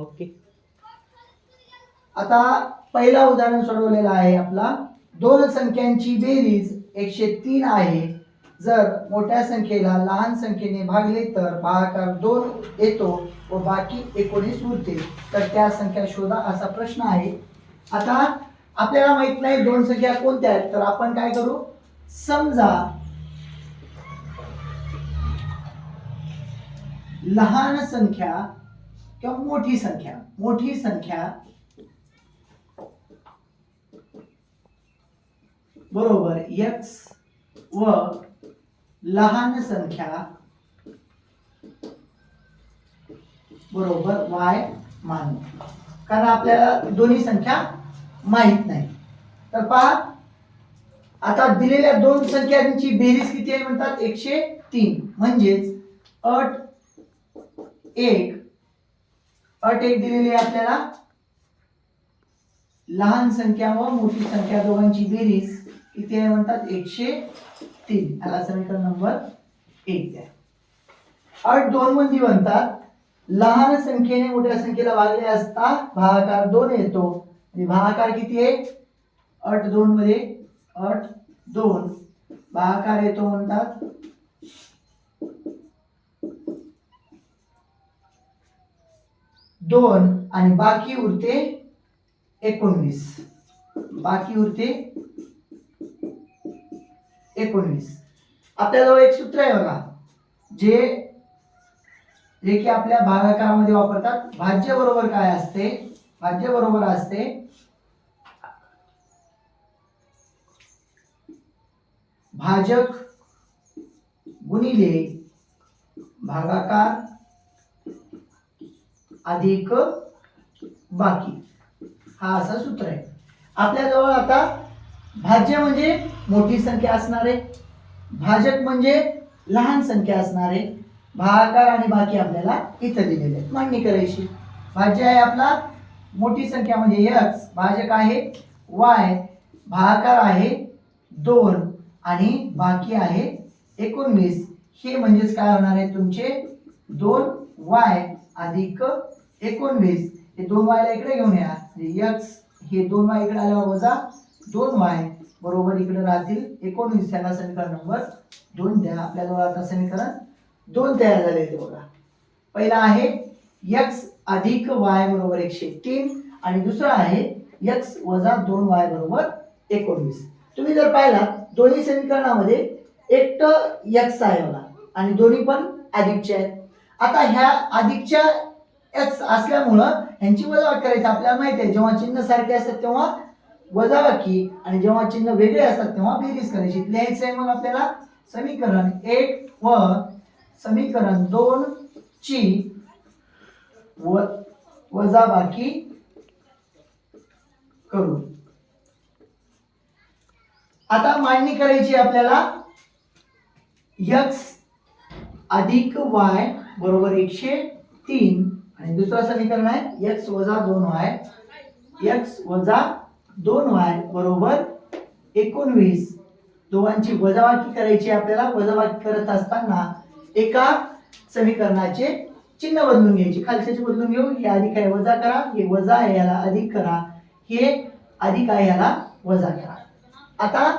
Okay. आता पहिला उदाहरण सोडवलेला आहे आपला. दोन संख्यांची बेरीज एकशे तीन आहे. जर मोठ्या संख्येला लहान संख्येने भागले तर भागाकार दोन येतो व बाकी एकोणीस उरते. तर त्या संख्या शोधा असा प्रश्न आहे. आता आपल्याला माहीत नाही दोन संख्या कोणत्या आहेत. तर आपण काय करू? समजा लहान संख्या किंवा मोठी संख्या मोठी संख्या बरोबर एक्स व लहान संख्या बरोबर वाय मानू. कारण आपल्याला दोन्ही संख्या माहीत नाही. तर पहा आता दिलेल्या दोन संख्यांची बेरीज किती आहे म्हणतात? एकशे तीन. म्हणजेच अट एक अट एक दिलेली आहे आपल्याला. लहान संख्या व मोठी संख्या दोघांची बेरीज किती आहे म्हणतात? एकशे तीन. याला समीकरण नंबर एक द्या. अट दोन मध्ये म्हणतात लहान संख्येने मोठ्या संख्येला भागले असता भागाकार दोन येतो. म्हणजे भागाकार किती आहे? अट दोन मध्ये अट दोन. भागाकार येतो म्हणतात दोन आणि बाकी उरते एकोणवीस. बाकी उरते एकोणवीस. आपल्याजवळ एक सूत्र आहे बघा जे जे की आपल्या भागाकारामध्ये वापरतात. भाज्य बरोबर काय असते? भाज्य बरोबर असते भाजक गुणिले भागाकार अधिक बाकी. हा असा सूत्र आहे. आपल्याजवळ आता भाज्य म्हणजे मोठी संख्या असणार आहे. भाजक म्हणजे लहान संख्या असणार आहे. भागाकार आणि बाकी आपल्याला इथं दिलेले आहेत. मांडणी करायची. भाज्य आहे आपला. मोठी संख्या म्हणजे यक्स भाजक आहे वाय. भागाकार आहे दोन. आणि बाकी आहे एकोणवीस. हे म्हणजेच काय होणार आहे? तुमचे दोन वाय अधिक एकोणवीस हे दोन वायला इकडे घेऊन या. यक्स हे दोन वाय इकडे आल्यावर वजा दोन वाय बरोबर इकडे राहतील. एकोणवीस याला समीकरण नंबर दोन द्या. आपल्याजवळ आता समीकरण दोन तयार झाले ते बघा. पहिला आहे यक्स अधिक वाय बरोबर एकशे तीन आणि दुसरा आहे यक्स वजा दोन वाय बरोबर एकोणवीस. तुम्ही जर पाहिला दोन्ही समीकरणामध्ये एकटं यक्स आहे बघा. आणि दोन्ही पण अधिकचे आहेत. आता ह्या अधिकच्या एक्स असल्यामुळं ह्यांची वजावट करायची आपल्याला माहिती आहे. जेव्हा चिन्ह सारखे असतात तेव्हा वजाबाकी आणि जेव्हा चिन्ह वेगळे असतात तेव्हा बेरीज करायची. लिहायचं आहे मग आपल्याला समीकरण एक व समीकरण दोन ची व वजाबाकी करू. आता मांडणी करायची आपल्याला. यक्स अधिक वाय बरोबर एकशे तीन. आणि दुसरं समीकरण आहे एक्स वजा दोन वाय एक्स वजा दोन वाय बरोबर एकोणवीस. दोघांची वजावाकी करायची आपल्याला वजावाकी करत असताना एका समीकरणाचे चिन्ह बदलून घ्यायचे. खालच्याचे बदलून घेऊ हे अधिक आहे वजा करा. हे वजा आहे याला अधिक करा. हे अधिक आहे याला वजा करा. आता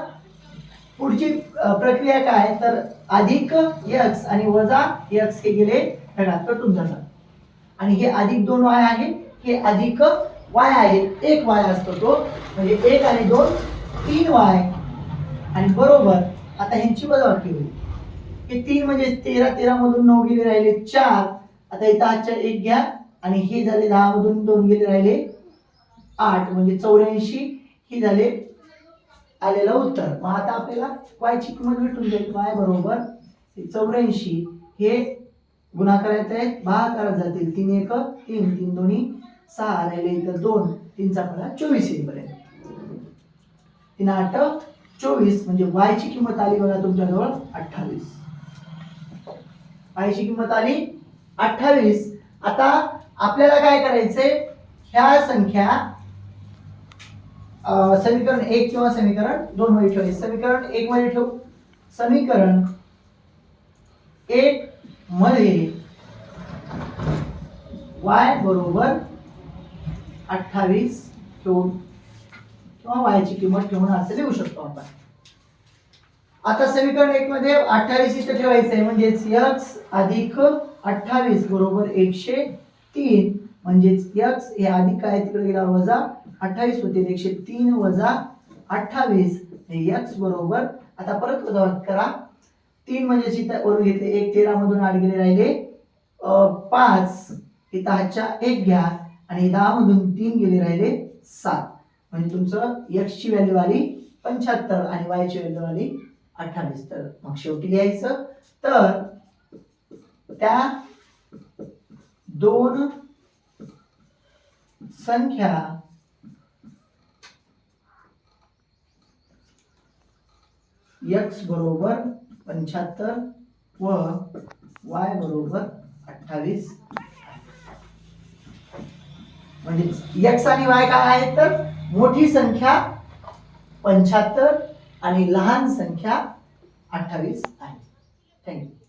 पुढची प्रक्रिया काय तर अधिक यक्स आणि वजा यक्स हे गेले ढगात कटून जातात. आणि हे अधिक दोन वाय आहे हे अधिक वाय आहे. एक वाय असतो तो म्हणजे एक आणि दोन तीन वाय. आणि बरोबर आता ह्यांची वजाबाकी होईल हे तीन म्हणजे तेरा तेरा मधून नऊ गेले राहिले चार. आता इथं आजच्या एक घ्या आणि हे झाले दहा मधून दोन गेले राहिले आठ. म्हणजे चौऱ्याऐंशी ही झाले आलेलं उत्तर. मग आता आपल्याला वायची किंमत भेटून जाईल. वाय बरोबर चौऱ्याऐंशी हे गुणाकारात आहे भागाकारात जातील. तीन एक तीन तीन दोन्ही सहा राहिले इथं दोन तीनचा पडा चोवीस येईपर्यंत. तीन आठ चोवीस म्हणजे वायची किंमत आली बघा तुमच्याजवळ अठ्ठावीस. वायची किंमत आली अठ्ठावीस. आता आपल्याला काय करायचंय? ह्या संख्या समीकरण एक किंवा समीकरण दोन मध्ये ठेवायचे. समीकरण एक मध्ये ठेवू. समीकरण एक मध्ये वाय बरोबर अठ्ठावीस ठेवून किंवा वायची किंमत ठेवून असं लिहू शकतो आपण. आता समीकरण एक मध्ये अठ्ठावीस इथं ठेवायचं आहे म्हणजेच यक्स अधिक अठ्ठावीस बरोबर एकशे तीन. म्हणजेच यक्स हे अधिक काय तिकडे गेला? वजा अठ्ठावीस होते एकशे तीन वजा अठ्ठावीस. हे यक्स बरोबर आता परत वजा करा. तीन म्हणजे इथं वरून घेतले. एक तेरा मधून आठ गेले राहिले. अं, पाच. इथं हातच्या एक घ्या. आणि दहा मधून तीन गेले राहिले सात. म्हणजे तुमचं यक्स ची व्हॅल्यू आली पंच्याहत्तर आणि वाय ची व्हॅल्यू आली अठ्ठावीस. तर मग शेवटी लिहायचं. तर त्या दोन संख्या एक्स बरोबर पंच्याहत्तर व वाय बरोबर अठ्ठावीस. म्हणजे एक्स आणि वाय काय आहेत तर मोठी संख्या पंच्याहत्तर आणि लहान संख्या अठ्ठावीस आहे. थँक्यू